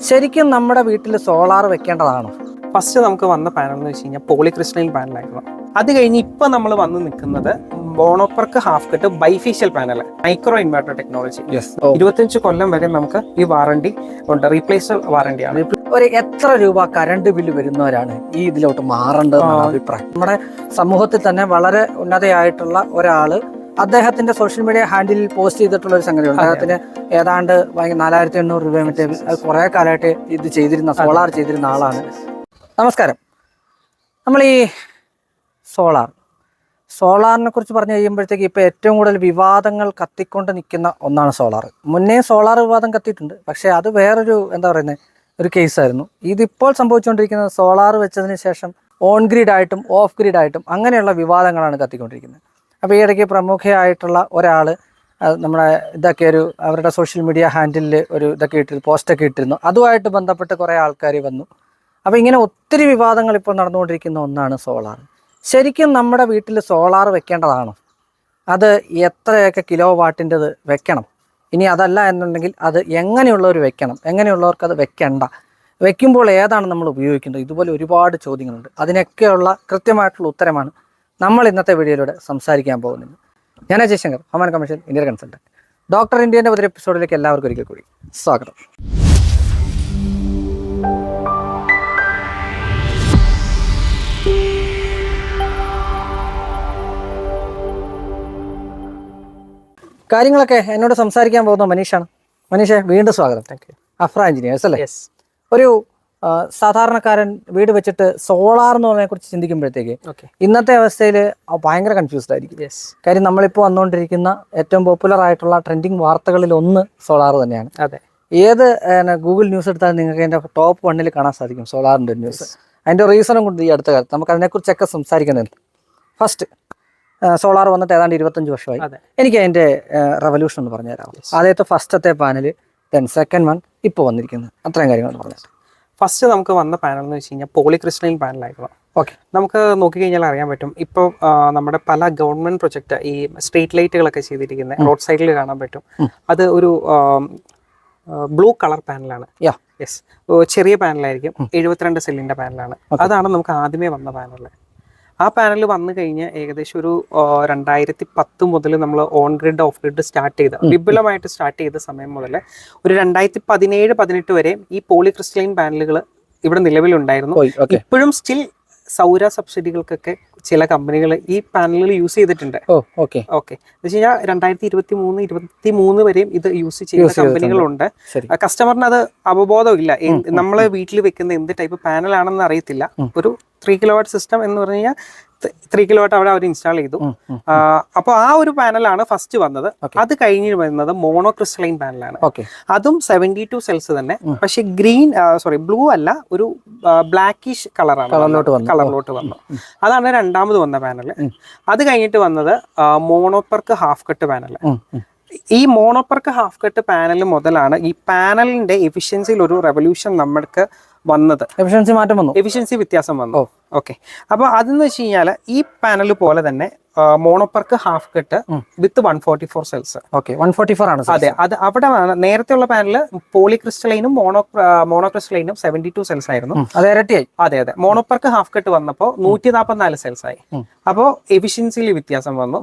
ശരിക്കും നമ്മുടെ വീട്ടിൽ സോളാർ വെക്കേണ്ടതാണോ. ഫസ്റ്റ് നമുക്ക് വന്ന പാനൽ എന്ന് വെച്ച് കഴിഞ്ഞാൽ പോളിക്രിസ്റ്റൈൽ പാനലായിരുന്നു അത് കഴിഞ്ഞ് ഇപ്പൊ നമ്മൾ വന്ന് നിൽക്കുന്നത് mono PERC half cut bifacial panel micro inverter technology ഇരുപത്തിയഞ്ച് കൊല്ലം വരെ നമുക്ക് ഈ വാറണ്ടി ഉണ്ട്. റീപ്ലേസ് വാറണ്ടിയാണ് ഒരു എത്ര രൂപ കറണ്ട് ബില്ല് വരുന്നവരാണ് ഈ ഇതിലോട്ട് മാറേണ്ടത് ആ. അഭിപ്രായം. നമ്മുടെ സമൂഹത്തിൽ തന്നെ വളരെ ഉന്നതയായിട്ടുള്ള ഒരാൾ അദ്ദേഹത്തിന്റെ സോഷ്യൽ മീഡിയ ഹാൻഡിലിൽ പോസ്റ്റ് ചെയ്തിട്ടുള്ള ഒരു സംഗതിയാണ് അദ്ദേഹത്തിന് ഏതാണ്ട് നാലായിരത്തി എണ്ണൂറ് രൂപ മറ്റേ കുറെ കാലമായിട്ട് ഇത് ചെയ്തിരുന്ന സോളാർ ചെയ്തിരുന്ന ആളാണ്. നമസ്കാരം. നമ്മൾ ഈ സോളാർ സോളാറിനെ കുറിച്ച് പറഞ്ഞു കഴിയുമ്പോഴത്തേക്ക് ഇപ്പോൾ ഏറ്റവും കൂടുതൽ വിവാദങ്ങൾ കത്തിക്കൊണ്ട് നിൽക്കുന്ന ഒന്നാണ് സോളാർ മുന്നേ സോളാർ വിവാദം കത്തിയിട്ടുണ്ട്. പക്ഷേ അത് വേറൊരു എന്താ പറയുന്നത് ഒരു കേസായിരുന്നു ഇതിപ്പോൾ സംഭവിച്ചുകൊണ്ടിരിക്കുന്നത് സോളാർ വെച്ചതിന് ശേഷം ഓൺ ഗ്രിഡ് ആയിട്ടും ഓഫ് ഗ്രിഡ് ആയിട്ടും അങ്ങനെയുള്ള വിവാദങ്ങളാണ് കത്തിക്കൊണ്ടിരിക്കുന്നത്. അപ്പോൾ ഈ ഇടയ്ക്ക് പ്രമുഖയായിട്ടുള്ള ഒരാൾ നമ്മുടെ ഇതൊക്കെ ഒരു അവരുടെ സോഷ്യൽ മീഡിയ ഹാൻഡിലിൽ ഒരു ഇതൊക്കെ ഇട്ടിരുന്നു പോസ്റ്റൊക്കെ ഇട്ടിരുന്നു. അതുമായിട്ട് ബന്ധപ്പെട്ട് കുറേ ആൾക്കാർ വന്നു. അപ്പോൾ ഇങ്ങനെ ഒത്തിരി വിവാദങ്ങൾ ഇപ്പോൾ നടന്നുകൊണ്ടിരിക്കുന്ന ഒന്നാണ് സോളാർ. ശരിക്കും നമ്മുടെ വീട്ടിൽ സോളാർ വെക്കേണ്ടതാണോ? അത് എത്രയൊക്കെ കിലോ വാട്ടിന്റെത് വെക്കണം? ഇനി അതല്ല എന്നുണ്ടെങ്കിൽ അത് എങ്ങനെയുള്ളവർ വെക്കണം? എങ്ങനെയുള്ളവർക്ക് അത് വെക്കണ്ട? വെക്കുമ്പോൾ ഏതാണ് നമ്മൾ ഉപയോഗിക്കേണ്ടത്? ഇതുപോലെ ഒരുപാട് ചോദ്യങ്ങളുണ്ട്. അതിനൊക്കെയുള്ള കൃത്യമായിട്ടുള്ള ഉത്തരമാണ് നമ്മൾ ഇന്നത്തെ വീഡിയോയിലൂടെ സംസാരിക്കാൻ പോകുന്നത് ഞാൻ Ajay Shankar human commission Indian consultant doctor ഇന്ത്യന്റെ പുതിയ എപ്പിസോഡിലേക്ക് എല്ലാവർക്കും ഒരിക്കൽ കൂടി സ്വാഗതം. കാര്യങ്ങളൊക്കെ എന്നോട് സംസാരിക്കാൻ പോകുന്ന മനീഷാണ്. മനീഷെ വീണ്ടും സ്വാഗതം. താങ്ക് യു അഫ്ര എഞ്ചിനീയേഴ്സ് അല്ലേ? യെസ് ഒരു സാധാരണക്കാരൻ വീട് വെച്ചിട്ട് സോളാർ എന്ന് പറഞ്ഞതിനെ കുറിച്ച് ചിന്തിക്കുമ്പോഴത്തേക്ക് ഇന്നത്തെ അവസ്ഥയിൽ ഭയങ്കര കൺഫ്യൂസ്ഡ് ആയിരിക്കും. കാര്യം നമ്മളിപ്പോൾ വന്നുകൊണ്ടിരിക്കുന്ന ഏറ്റവും പോപ്പുലർ ആയിട്ടുള്ള ട്രെൻഡിങ് വാർത്തകളിൽ ഒന്ന് സോളാർ തന്നെയാണ്. അതെ. ഏത് ഗൂഗിൾ ന്യൂസ് എടുത്താൽ നിങ്ങൾക്ക് അതിന്റെ ടോപ്പ് വണ്ണിൽ കാണാൻ സാധിക്കും സോളാറിന്റെ ന്യൂസ് അതിന്റെ റീസണും കൊണ്ട് ഈ അടുത്ത കാലത്ത്. നമുക്ക് അതിനെക്കുറിച്ചൊക്കെ സംസാരിക്കുന്നുണ്ട് ഫസ്റ്റ് സോളാർ വന്നിട്ട് ഏതാണ്ട് ഇരുപത്തഞ്ച് വർഷമായി. എനിക്ക് അതിന്റെ റെവല്യൂഷൻ എന്ന് പറഞ്ഞു തരാം ആദ്യത്തെ ഫസ്റ്റത്തെ പാനൽ ദെൻ സെക്കൻഡ് വൺ ഇപ്പോൾ വന്നിരിക്കുന്നത് അത്രയും കാര്യങ്ങൾ പറഞ്ഞു തരാം ഫസ്റ്റ് നമുക്ക് വന്ന പാനൽ എന്ന് വെച്ച് കഴിഞ്ഞാൽ പോളിക്രിസ്റ്റൈൽ പാനലായിരുന്നു ഓക്കെ നമുക്ക് നോക്കിക്കഴിഞ്ഞാൽ അറിയാൻ പറ്റും. ഇപ്പോൾ നമ്മുടെ പല ഗവൺമെന്റ് പ്രൊജക്ട് ഈ സ്ട്രീറ്റ് ലൈറ്റുകളൊക്കെ ചെയ്തിരിക്കുന്ന റോഡ് സൈഡിൽ കാണാൻ പറ്റും. അത് ഒരു ബ്ലൂ കളർ പാനലാണ് യാ യെസ് ചെറിയ പാനലായിരിക്കും എഴുപത്തിരണ്ട് സെല്ലിന്റെ പാനലാണ് അതാണ് നമുക്ക് ആദ്യമേ വന്ന പാനൽ ആ പാനൽ വന്നു കഴിഞ്ഞ് ഏകദേശം ഒരു രണ്ടായിരത്തി പത്ത് മുതൽ നമ്മൾ on grid off grid start ചെയ്ത വിപുലമായിട്ട് സ്റ്റാർട്ട് ചെയ്ത സമയം മുതൽ ഒരു രണ്ടായിരത്തി പതിനേഴ് പതിനെട്ട് വരെ ഈ പോളിക്രിസ്റ്റലൈൻ പാനലുകൾ ഇവിടെ നിലവിലുണ്ടായിരുന്നു. ഇപ്പോഴും സ്റ്റിൽ സൗര സബ്സിഡികൾക്കൊക്കെ ചില കമ്പനികൾ ഈ പാനലുകൾ യൂസ് ചെയ്തിട്ടുണ്ട്. ഓക്കെ. ഓക്കെ. എന്ന് വെച്ച് കഴിഞ്ഞാൽ രണ്ടായിരത്തി ഇരുപത്തി മൂന്ന് ഇരുപത്തി മൂന്ന് വരെയും ഇത് യൂസ് ചെയ്യുന്ന കമ്പനികളുണ്ട്. കസ്റ്റമറിന് അത് അവബോധമില്ല. നമ്മൾ വീട്ടിൽ വെക്കുന്ന എന്ത് ടൈപ്പ് പാനൽ ആണെന്ന് അറിയത്തില്ല. ഒരു ത്രീ കിലോ വാട്ട് സിസ്റ്റം എന്ന് പറഞ്ഞു കഴിഞ്ഞാൽ ത്രീ കിലോ വാട്ട് അവിടെ അവർ ഇൻസ്റ്റാൾ ചെയ്തു. അപ്പോൾ ആ ഒരു പാനലാണ് ഫസ്റ്റ് വന്നത്. അത് കഴിഞ്ഞ് വരുന്നത് മോണോ ക്രിസ്റ്റലൈൻ പാനലാണ് അതും സെവന്റി ടു സെൽസ് തന്നെ പക്ഷെ ഗ്രീൻ സോറി ബ്ലൂ അല്ല ഒരു ബ്ലാക്കിഷ് കളറാണ് കളറിലോട്ട് വന്നു. അതാണ് രണ്ടാമത് വന്ന പാനൽ അത് കഴിഞ്ഞിട്ട് വന്നത് മോണോപ്പർക്ക് ഹാഫ് കട്ട് പാനൽ. ഈ മോണോപ്പർക്ക് ഹാഫ് കട്ട് പാനൽ മുതലാണ് ഈ പാനലിന്റെ എഫിഷ്യൻസിയിൽ ഒരു റെവല്യൂഷൻ നമ്മൾക്ക് വന്നത്. എഫിഷ്യൻസി മാറ്റം വന്നു. എഫിഷ്യൻസി വ്യത്യാസം വന്നു. ഓക്കെ അപ്പൊ അതെന്ന് വെച്ച് കഴിഞ്ഞാൽ ഈ പാനൽ പോലെ തന്നെ mono PERC half cut with one forty four cells okay one forty four ആണ് അതെ അത് അവിടെ നേരത്തെ ഉള്ള പാനൽ പോളിക്രിസ്റ്റലൈനും മോണോ മോണോക്രിസ്റ്റലൈനും സെവന്റി ടു സെൽസ് ആയിരുന്നു. അതെ അത് ഇരട്ടിയായി. അതെ അതെ. മോണോപ്പർക്ക് ഹാഫ് കെട്ട് വന്നപ്പോൾ നൂറ്റി നാൽപ്പത്തിനാല് സെൽസ് ആയി. അപ്പോ അപ്പോൾ എഫിഷ്യൻസിയിൽ വ്യത്യാസം വന്നു.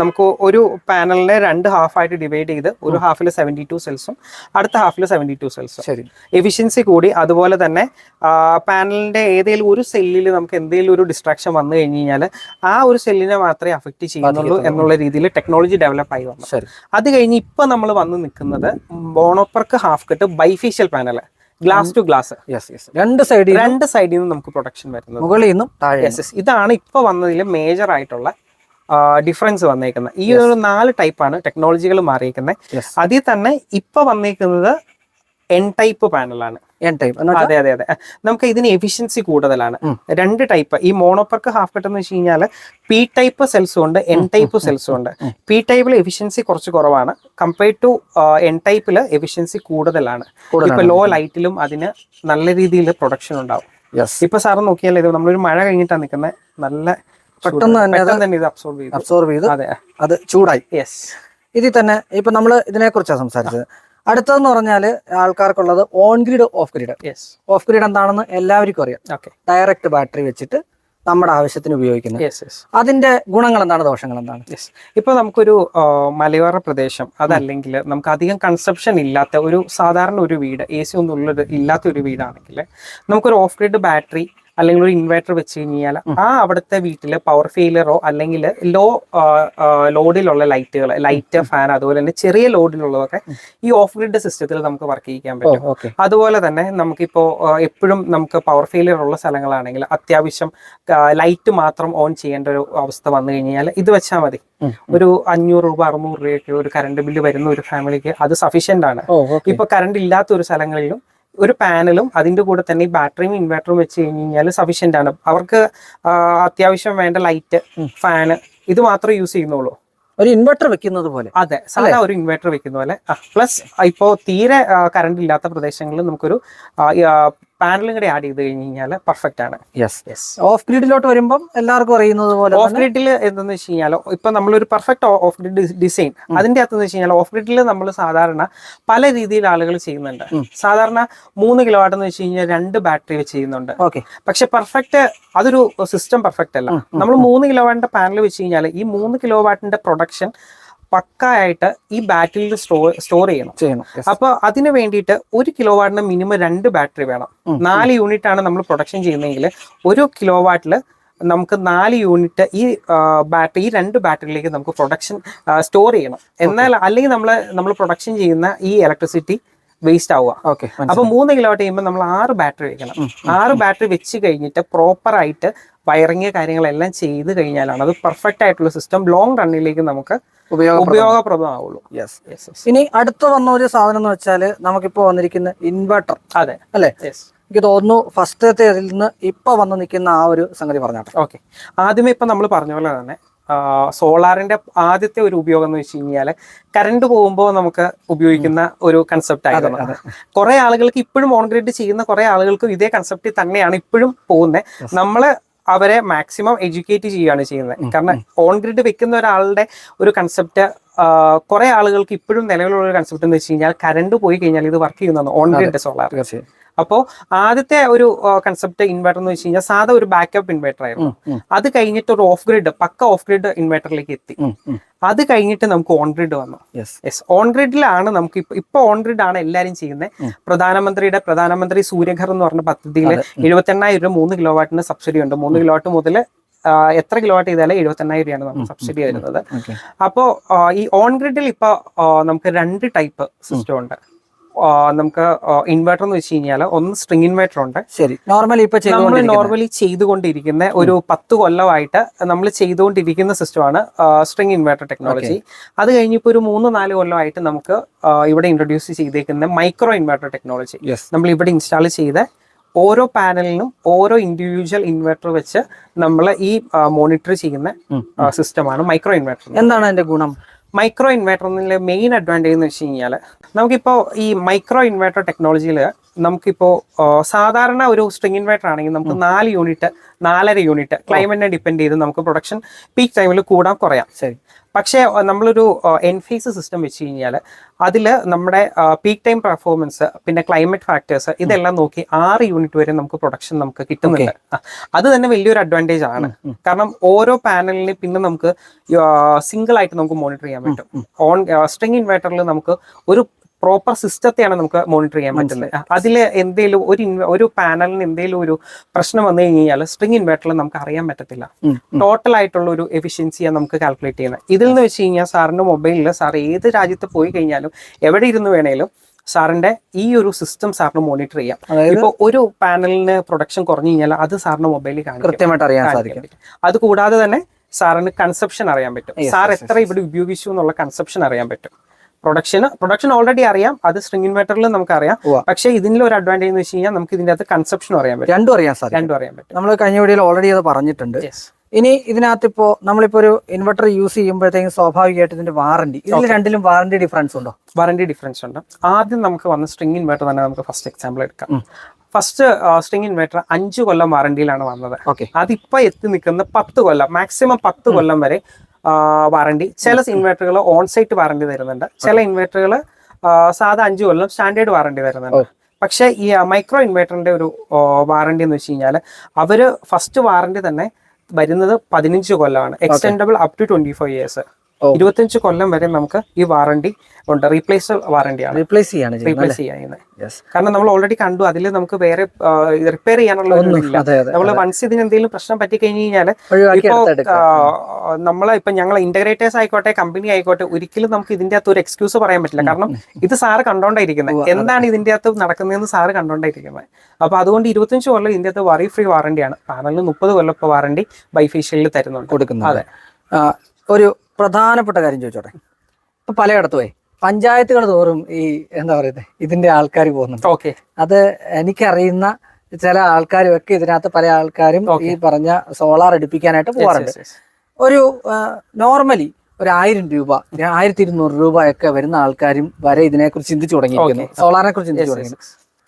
നമുക്ക് ഒരു പാനലിനെ രണ്ട് ഹാഫ് ആയിട്ട് ഡിവൈഡ് ചെയ്ത് ഒരു ഹാഫിൽ സെവന്റി ടു സെൽസും അടുത്ത ഹാഫിൽ സെവന്റി ടു സെൽസും ശരി. എഫിഷ്യൻസി കൂടി അതുപോലെ തന്നെ പാനലിന്റെ ഏതെങ്കിലും ഒരു സെല്ലിൽ നമുക്ക് എന്തെങ്കിലും ഒരു ഡിസ്ട്രാക്ഷൻ വന്നു കഴിഞ്ഞു കഴിഞ്ഞാൽ ആ ഒരു സെല്ലിനെ മാത്രമേ അഫക്റ്റ് ചെയ്യുന്നുള്ളൂ എന്നുള്ള രീതിയിൽ ടെക്നോളജി ഡെവലപ്പ് ആയി വന്നു. അത് കഴിഞ്ഞ് ഇപ്പൊ നമ്മൾ വന്ന് നിൽക്കുന്നത് mono PERC half cut bifacial panel glass to glass രണ്ട് സൈഡിൽ രണ്ട് സൈഡിൽ നിന്ന് നമുക്ക് പ്രൊഡക്ഷൻ വരുന്നത്. മുകളിൽ നിന്നും താഴെ ഇതാണ് ഇപ്പൊ വന്നതിൽ മേജർ ആയിട്ടുള്ള ഡിഫറൻസ് വന്നേക്കുന്നത്. ഈ ഒരു നാല് ടൈപ്പാണ് ടെക്നോളജികൾ മാറിയേക്കുന്നത്. അതിൽ തന്നെ ഇപ്പൊ വന്നേക്കുന്നത് എൻ ടൈപ്പ് പാനലാണ് എൻ ടൈപ്പ് അതെ അതെ അതെ. നമുക്ക് ഇതിന് എഫിഷ്യൻസി കൂടുതലാണ്. രണ്ട് ടൈപ്പ് ഈ മോണോപ്പർക്ക് ഹാഫ് കട്ട് എന്ന് വെച്ച് കഴിഞ്ഞാൽ പി ടൈപ്പ് സെൽസും ഉണ്ട് എൻ ടൈപ്പ് സെൽസും ഉണ്ട്. പി ടൈപ്പിൽ എഫിഷ്യൻസി കുറച്ച് കുറവാണ്. കമ്പയർഡ് ടു എൻ ടൈപ്പിൽ എഫിഷ്യൻസി കൂടുതലാണ്. ഇപ്പൊ ലോ ലൈറ്റിലും അതിന് നല്ല രീതിയിൽ പ്രൊഡക്ഷൻ ഉണ്ടാവും. ഇപ്പൊ സാറ് നോക്കിയാൽ ഇത് നമ്മളൊരു മഴ കഴിഞ്ഞിട്ടാണ് നിൽക്കുന്നത് നല്ല പെട്ടെന്ന് തന്നെ ഇത് അബ്സോർബ് ചെയ്തു. അബ്സോർബ് ചെയ്ത്. അതെ. അത് ചൂടായി. യെസ് ഇതിൽ തന്നെ ഇപ്പൊ നമ്മൾ ഇതിനെ കുറിച്ചാണ് സംസാരിച്ചത് അടുത്തതെന്ന് പറഞ്ഞാൽ ആൾക്കാർക്കുള്ളത് on grid off grid yes off grid എന്താണെന്ന് എല്ലാവർക്കും അറിയാം. ഓക്കെ ഡയറക്റ്റ് ബാറ്ററി വെച്ചിട്ട് നമ്മുടെ ആവശ്യത്തിന് ഉപയോഗിക്കുന്നത് യെസ് യെസ് അതിന്റെ ഗുണങ്ങൾ എന്താണ് ദോഷങ്ങൾ എന്താണ് യെസ് ഇപ്പൊ നമുക്കൊരു മലയോര പ്രദേശം അതല്ലെങ്കിൽ നമുക്ക് അധികം കൺസെപ്ഷൻ ഇല്ലാത്ത ഒരു സാധാരണ ഒരു വീട് എ സി ഒന്നും ഉള്ളത് ഇല്ലാത്ത ഒരു വീടാണെങ്കിൽ നമുക്കൊരു ഓഫ് ഗ്രിഡ് ബാറ്ററി അല്ലെങ്കിൽ ഒരു ഇൻവെർട്ടർ വെച്ച് കഴിഞ്ഞാൽ ആ അവിടുത്തെ വീട്ടിൽ പവർ ഫെയിലറോ അല്ലെങ്കിൽ ലോ ലോഡിലുള്ള ലൈറ്റുകൾ ലൈറ്റ് ഫാൻ അതുപോലെ തന്നെ ചെറിയ ലോഡിലുള്ളതൊക്കെ ഈ ഓഫ് ഗ്രിഡ് സിസ്റ്റത്തിൽ നമുക്ക് വർക്ക് ചെയ്യിക്കാൻ പറ്റും. അതുപോലെ തന്നെ നമുക്കിപ്പോൾ എപ്പോഴും നമുക്ക് പവർ ഫെയിലർ ഉള്ള സ്ഥലങ്ങളാണെങ്കിൽ അത്യാവശ്യം ലൈറ്റ് മാത്രം ഓൺ ചെയ്യേണ്ട ഒരു അവസ്ഥ വന്നു കഴിഞ്ഞാൽ ഇത് വെച്ചാൽ മതി. ഒരു അഞ്ഞൂറ് രൂപ അറുന്നൂറ് രൂപയൊക്കെ ഒരു കറണ്ട് ബില്ല് വരുന്ന ഒരു ഫാമിലിക്ക് അത് സഫീഷ്യന്റ് ആണ്. ഇപ്പൊ കറണ്ട് ഇല്ലാത്ത ഒരു സ്ഥലങ്ങളിലും ഒരു പാനലും അതിന്റെ കൂടെ തന്നെ ഈ ബാറ്ററിയും ഇൻവെർട്ടറും വെച്ച് കഴിഞ്ഞ് കഴിഞ്ഞാൽ സഫീഷ്യന്റ് ആണ്. അവർക്ക് അത്യാവശ്യം വേണ്ട ലൈറ്റ് ഫാന് ഇത് മാത്രം യൂസ് ചെയ്യുന്നുള്ളൂ. ഒരു ഇൻവെർട്ടർ വെക്കുന്നത് പോലെ. അതെ സാധാ ഒരു ഇൻവെർട്ടർ വെക്കുന്ന പോലെ. പ്ലസ് ഇപ്പോൾ തീരെ കറണ്ട് ഇല്ലാത്ത പ്രദേശങ്ങളിൽ നമുക്കൊരു പാനലും കൂടി ആഡ് ചെയ്ത് കഴിഞ്ഞ് കഴിഞ്ഞാൽ പെർഫെക്റ്റ് ആണ്. യെസ് യെസ് ഓഫ് ഗ്രിഡിലോട്ട് വരുമ്പോൾ എല്ലാവർക്കും അറിയുന്നത് പോലെ ഓഫ് ഗ്രിഡിൽ എന്തെന്ന് വെച്ച് കഴിഞ്ഞാൽ ഇപ്പൊ നമ്മളൊരു പെർഫെക്റ്റ് ഓഫ് ഗ്രിഡ് ഡിസൈൻ അതിന്റെ അകത്ത് വെച്ച് കഴിഞ്ഞാൽ ഓഫ് ഗ്രിഡിൽ നമ്മൾ സാധാരണ പല രീതിയിൽ ആളുകൾ ചെയ്യുന്നുണ്ട്. സാധാരണ മൂന്ന് കിലോ വാട്ട് എന്ന് വെച്ച് കഴിഞ്ഞാൽ രണ്ട് ബാറ്ററി വെച്ച് ചെയ്യുന്നുണ്ട്. ഓക്കെ പക്ഷെ പെർഫെക്റ്റ് അതൊരു സിസ്റ്റം പെർഫെക്റ്റ് അല്ല. നമ്മൾ മൂന്ന് കിലോ വാട്ടിന്റെ പാനൽ വെച്ച് കഴിഞ്ഞാൽ ഈ മൂന്ന് കിലോ വാട്ടിന്റെ പ്രൊഡക്ഷൻ പക്കായിട്ട് ഈ ബാറ്ററിയിൽ സ്റ്റോർ സ്റ്റോർ ചെയ്യണം. ചെയ്യണം. അപ്പോൾ അപ്പൊ അതിന് വേണ്ടിയിട്ട് ഒരു കിലോ വാട്ടിന് മിനിമം രണ്ട് ബാറ്ററി വേണം. നാല് യൂണിറ്റ് ആണ് നമ്മൾ പ്രൊഡക്ഷൻ ചെയ്യുന്നതെങ്കിൽ ഒരു കിലോ വാട്ടിൽ നമുക്ക് നാല് യൂണിറ്റ് ഈ ബാറ്ററി ഈ രണ്ട് ബാറ്ററിയിലേക്ക് നമുക്ക് പ്രൊഡക്ഷൻ സ്റ്റോർ ചെയ്യണം. എന്നാൽ അല്ലെങ്കിൽ നമ്മൾ നമ്മൾ പ്രൊഡക്ഷൻ ചെയ്യുന്ന ഈ ഇലക്ട്രിസിറ്റി വേസ്റ്റ് ആവുക. ഓക്കെ അപ്പൊ മൂന്ന് കിലോ ചെയ്യുമ്പോൾ നമ്മൾ ആറ് ബാറ്ററി വെക്കണം. ആറ് ബാറ്ററി വെച്ച് കഴിഞ്ഞിട്ട് പ്രോപ്പർ ആയിട്ട് വയറിങ് കാര്യങ്ങളെല്ലാം ചെയ്ത് കഴിഞ്ഞാലാണ് അത് പെർഫെക്റ്റ് ആയിട്ടുള്ള സിസ്റ്റം ലോങ് റണ്ണിലേക്ക് നമുക്ക് ഉപയോഗപ്രദമാവുള്ളൂ. യെസ് യെസ് ഇനി അടുത്ത വന്ന ഒരു സാധനം എന്ന് വെച്ചാൽ നമുക്കിപ്പോ വന്നിരിക്കുന്ന ഇൻവെർട്ടർ. അതെ. അല്ലെ? എനിക്ക് തോന്നുന്നു ഫസ്റ്റത്തെ ഇതിൽ നിന്ന് ഇപ്പൊ വന്ന് നിൽക്കുന്ന ആ ഒരു സംഗതി പറഞ്ഞാട്ടെ. ഓക്കെ ആദ്യമേ ഇപ്പൊ നമ്മൾ പറഞ്ഞ പോലെ തന്നെ സോളാറിന്റെ ആദ്യത്തെ ഒരു ഉപയോഗം എന്ന് വെച്ച് കഴിഞ്ഞാൽ കറണ്ട് പോകുമ്പോൾ നമുക്ക് ഉപയോഗിക്കുന്ന ഒരു കൺസെപ്റ്റ് ആയിരുന്നു കുറെ ആളുകൾക്ക് ഇപ്പോഴും ഓൺ ഗ്രിഡ് ചെയ്യുന്ന കുറെ ആളുകൾക്കും ഇതേ കൺസെപ്റ്റ് തന്നെയാണ് ഇപ്പോഴും പോകുന്നത് നമ്മൾ അവരെ മാക്സിമം എഡ്യൂക്കേറ്റ് ചെയ്യുകയാണ് ചെയ്യുന്നത്. കാരണം ഓൺ ഗ്രിഡ് വെക്കുന്ന ഒരാളുടെ ഒരു കൺസെപ്റ്റ് കുറെ ആളുകൾക്ക് ഇപ്പോഴും നിലവിലുള്ള ഒരു കൺസെപ്റ്റ് എന്ന് വെച്ച് കഴിഞ്ഞാൽ കറണ്ട് പോയി കഴിഞ്ഞാൽ ഇത് വർക്ക് ചെയ്യുന്നതാണ്. ഓൺ ഗ്രിഡ് സോളാർ അപ്പോൾ ആദ്യത്തെ ഒരു കൺസെപ്റ്റ് ഇൻവെർട്ടർ എന്ന് വെച്ച് കഴിഞ്ഞാൽ സാധാ ഒരു ബാക്കപ്പ് ഇൻവെർട്ടർ ആയിരുന്നു. അത് കഴിഞ്ഞിട്ട് ഒരു off grid pucca off grid ഇൻവെർട്ടറിലേക്ക് എത്തി. അത് കഴിഞ്ഞിട്ട് നമുക്ക് ഓൺ ഗ്രിഡ് വന്നു. യെസ് ഓൺ ഗ്രിഡിലാണ് നമുക്ക് ഇപ്പൊ ഇപ്പൊ ഓൺ ഗ്രിഡ് ആണ് എല്ലാരും ചെയ്യുന്നത് പ്രധാനമന്ത്രിയുടെ പ്രധാനമന്ത്രി സൂര്യഘർ എന്ന് പറഞ്ഞ പദ്ധതിയിൽ എഴുപത്തെണ്ണായിരം രൂപ മൂന്ന് കിലോ വാട്ടിന് സബ്സിഡി ഉണ്ട്. മൂന്ന് കിലോ വാട്ട് മുതൽ എത്ര കിലോ വാട്ട് ചെയ്താലും എഴുപത്തെണ്ണായിരം രൂപയാണ് നമുക്ക് സബ്സിഡി വരുന്നത്. അപ്പോ അപ്പോൾ ഈ ഓൺ ഗ്രിഡിൽ ഇപ്പൊ നമുക്ക് രണ്ട് ടൈപ്പ് സിസ്റ്റം ഉണ്ട്. നമുക്ക് ഇൻവെർട്ടർ എന്ന് വെച്ച് കഴിഞ്ഞാൽ ഒന്ന് സ്ട്രിങ് ഇൻവെർട്ടർ ഉണ്ട്. ശരി. നോർമലി ഇപ്പൊ നമ്മൾ നോർമലി ചെയ്തുകൊണ്ടിരിക്കുന്ന ഒരു പത്ത് കൊല്ലമായിട്ട് നമ്മൾ ചെയ്തുകൊണ്ടിരിക്കുന്ന സിസ്റ്റമാണ് സ്ട്രിങ് ഇൻവെർട്ടർ ടെക്നോളജി അത് കഴിഞ്ഞിപ്പോ ഒരു മൂന്ന് നാല് കൊല്ലമായിട്ട് നമുക്ക് ഇവിടെ ഇൻട്രൊഡ്യൂസ് ചെയ്തേക്കുന്ന മൈക്രോ ഇൻവെർട്ടർ ടെക്നോളജി നമ്മൾ ഇവിടെ ഇൻസ്റ്റാൾ ചെയ്ത ഓരോ പാനലിനും ഓരോ ഇൻഡിവിജ്വൽ ഇൻവെർട്ടർ വെച്ച് നമ്മൾ ഈ മോണിറ്റർ ചെയ്യുന്ന സിസ്റ്റമാണ് മൈക്രോ ഇൻവെർട്ടർ എന്താണ് അതിന്റെ ഗുണം? മൈക്രോ ഇൻവേർട്ടറിന്റെ മെയിൻ അഡ്വാന്റേജ് എന്ന് വെച്ച് കഴിഞ്ഞാൽ നമുക്കിപ്പോൾ ഈ മൈക്രോ ഇൻവേർട്ടർ ടെക്നോളജിയിൽ നമുക്കിപ്പോൾ സാധാരണ ഒരു സ്ട്രിങ് ഇൻവെർട്ടർ ആണെങ്കിൽ നമുക്ക് നാല് യൂണിറ്റ് നാലര യൂണിറ്റ് ക്ലൈമറ്റിനെ ഡിപ്പെൻഡ് ചെയ്ത് നമുക്ക് പ്രൊഡക്ഷൻ പീക്ക് ടൈമിൽ കൂടാൻ കുറയാം. ശരി. പക്ഷേ നമ്മളൊരു എൻഫേസ് സിസ്റ്റം വെച്ച് കഴിഞ്ഞാൽ അതിൽ നമ്മുടെ പീക്ക് ടൈം പെർഫോമൻസ് പിന്നെ ക്ലൈമറ്റ് ഫാക്ടേഴ്സ് ഇതെല്ലാം നോക്കി ആറ് യൂണിറ്റ് വരെ നമുക്ക് പ്രൊഡക്ഷൻ നമുക്ക് കിട്ടുന്നുണ്ട്. അത് തന്നെ വലിയൊരു അഡ്വാന്റേജ് ആണ്. കാരണം ഓരോ പാനലിന് പിന്നെ നമുക്ക് സിംഗിൾ ആയിട്ട് നമുക്ക് മോണിറ്റർ ചെയ്യാൻ പറ്റും. ഓൺ സ്ട്രിങ് ഇൻവെർട്ടറിൽ നമുക്ക് ഒരു പ്രോപ്പർ സിസ്റ്റത്തെയാണ് നമുക്ക് മോണിറ്റർ ചെയ്യാൻ പറ്റുന്നത്. അതിൽ എന്തെങ്കിലും ഒരു ഒരു പാനലിന് എന്തെങ്കിലും ഒരു പ്രശ്നം വന്നു കഴിഞ്ഞാൽ സ്ട്രിങ് ഇൻവേർട്ടറിൽ നമുക്ക് അറിയാൻ പറ്റത്തില്ല. ടോട്ടൽ ആയിട്ടുള്ള ഒരു എഫിഷ്യൻസിയാണ് നമുക്ക് കാൽക്കുലേറ്റ് ചെയ്യുന്നത്. ഇതിൽ നിന്ന് വെച്ച് കഴിഞ്ഞാൽ സാറിന്റെ മൊബൈലിൽ സാർ ഏത് രാജ്യത്ത് പോയി കഴിഞ്ഞാലും എവിടെ ഇരുന്ന് വേണേലും സാറിന്റെ ഈ ഒരു സിസ്റ്റം സാറിന് മോണിറ്റർ ചെയ്യാം. ഇപ്പൊ ഒരു പാനലിന് പ്രൊഡക്ഷൻ കുറഞ്ഞു കഴിഞ്ഞാൽ അത് സാറിന്റെ മൊബൈലിൽ കാണിക്കും. കൃത്യമായിട്ട് അറിയാൻ സാധിക്കും. അത് കൂടാതെ തന്നെ സാറിന് കൺസെപ്ഷൻ അറിയാൻ പറ്റും. സാർ എത്ര ഇവിടെ ഉപയോഗിച്ചു എന്നുള്ള കൺസെപ്ഷൻ അറിയാൻ പറ്റും. പ്രൊഡക്ഷന് പ്രൊഡക്ഷൻ ഓൾറെഡി അറിയാം. അത് സ്ട്രിംഗ് ഇൻവെർട്ടറിൽ നമുക്ക് അറിയാം പക്ഷെ ഇതിന്റെ ഒരു അഡ്വാന്റേജ് എന്ന് വെച്ച് കഴിഞ്ഞാൽ നമുക്ക് ഇതിന്റെ അകത്ത് കൺസെപ്ഷനും അറിയാൻ പറ്റും. രണ്ടും അറിയാൻ സാധിക്കും. രണ്ടും അറിയാൻ പറ്റും. നമ്മൾ കഴിഞ്ഞ വീഡിയോയിൽ ഓൾറെഡി അത് പറഞ്ഞിട്ടുണ്ട്. ഇനി ഇതിനകത്ത് ഇപ്പോ നമ്മളിപ്പോ ഒരു ഇൻവെർട്ടർ യൂസ് ചെയ്യുമ്പോഴത്തേക്കും സ്വാഭാവികമായിട്ട് ഇതിന്റെ വാറണ്ടി ഇതിൽ രണ്ടിലും വാറണ്ടി ഡിഫറൻസ് ഉണ്ടോ? വാറണ്ടി ഡിഫറൻസ് ഉണ്ട്. ആദ്യം നമുക്ക് വന്ന സ്ട്രിംഗ് ഇൻവെർട്ടർ തന്നെ നമുക്ക് ഫസ്റ്റ് എക്സാമ്പിൾ എടുക്കാം. ഫസ്റ്റ് സ്ട്രിംഗ് ഇൻവെർട്ടർ അഞ്ച് കൊല്ലം വാറണ്ടിയിലാണ് വന്നത്. ഓക്കെ അതിപ്പോ എത്തി നിൽക്കുന്ന പത്ത് കൊല്ലം മാക്സിമം പത്ത് കൊല്ലം വരെ വാറണ്ടി ചില ഇൻവെർട്ടറുകൾ ഓൺ സൈറ്റ് വാറണ്ടി തരുന്നുണ്ട്. ചില ഇൻവെർട്ടറുകൾ സാധാ അഞ്ച് കൊല്ലം സ്റ്റാൻഡേർഡ് വാറണ്ടി തരുന്നുണ്ട്. പക്ഷേ ഈ മൈക്രോ ഇൻവെർട്ടറിന്റെ ഒരു വാറണ്ടി എന്ന് വെച്ച് കഴിഞ്ഞാൽ അവർ ഫസ്റ്റ് വാറണ്ടി തന്നെ വരുന്നത് പതിനഞ്ച് കൊല്ലമാണ്. Extendable up to twenty five years oh. ഇരുപത്തഞ്ച് കൊല്ലം വരെ നമുക്ക് ഈ വാറണ്ടി ഉണ്ട്. റീപ്ലേസ് വാറണ്ടിയാണ്. റീപ്ലേസ് ചെയ്യാണ് റീപ്ലേസ് യെസ് കാരണം നമ്മൾ ഓൾറെഡി കണ്ടു. അതിൽ നമുക്ക് വേറെ റിപ്പയർ ചെയ്യാനുള്ള നമ്മൾ വൺസ് ഇതിന് എന്തെങ്കിലും പ്രശ്നം പറ്റി കഴിഞ്ഞ് കഴിഞ്ഞാൽ ഇപ്പോൾ നമ്മളെ ഇപ്പൊ ഞങ്ങൾ ഇന്റഗ്രേറ്റേഴ്സ് ആയിക്കോട്ടെ കമ്പനി ആയിക്കോട്ടെ ഒരിക്കലും നമുക്ക് ഇതിന്റെ അകത്ത് ഒരു എക്സ്ക്യൂസ് പറയാൻ പറ്റില്ല. കാരണം ഇത് സാറ് കണ്ടോണ്ടായിരിക്കുന്നത് എന്താണ് ഇതിന്റെ അകത്ത് നടക്കുന്നതെന്ന് സാറ് കണ്ടോണ്ടായിരിക്കുന്നത് അപ്പൊ അതുകൊണ്ട് ഇരുപത്തഞ്ച് കൊല്ലം ഇതിന്റെ അകത്ത് വറി ഫ്രീ വാറണ്ടിയാണ് പാനലിന് മുപ്പത് കൊല്ലം ഇപ്പൊ വാറണ്ടി ബൈഫേഷ്യലിൽ തരുന്നുണ്ട്. കൊടുക്കുന്നത് അതെ. ഒരു പ്രധാനപ്പെട്ട കാര്യം ചോദിച്ചോട്ടെ? ഇപ്പൊ പലയിടത്തുമേ പഞ്ചായത്തുകൾ തോറും ഈ എന്താ പറയുന്നത് ഇതിന്റെ ആൾക്കാർ പോകുന്നുണ്ട്. ഓക്കെ. അത് എനിക്കറിയുന്ന ചില ആൾക്കാരും ഒക്കെ ഇതിനകത്ത് പല ആൾക്കാരും ഈ പറഞ്ഞ സോളാർ എടുപ്പിക്കാനായിട്ട് പോകാറുണ്ട് ഒരു നോർമലി ഒരു ആയിരം രൂപ ആയിരത്തി ഇരുന്നൂറ് രൂപയൊക്കെ വരുന്ന ആൾക്കാരും വരെ ഇതിനെക്കുറിച്ച് ചിന്തിച്ചു തുടങ്ങിയിരിക്കുന്നു. സോളാറിനെ കുറിച്ച് ചിന്തിച്ചു തുടങ്ങി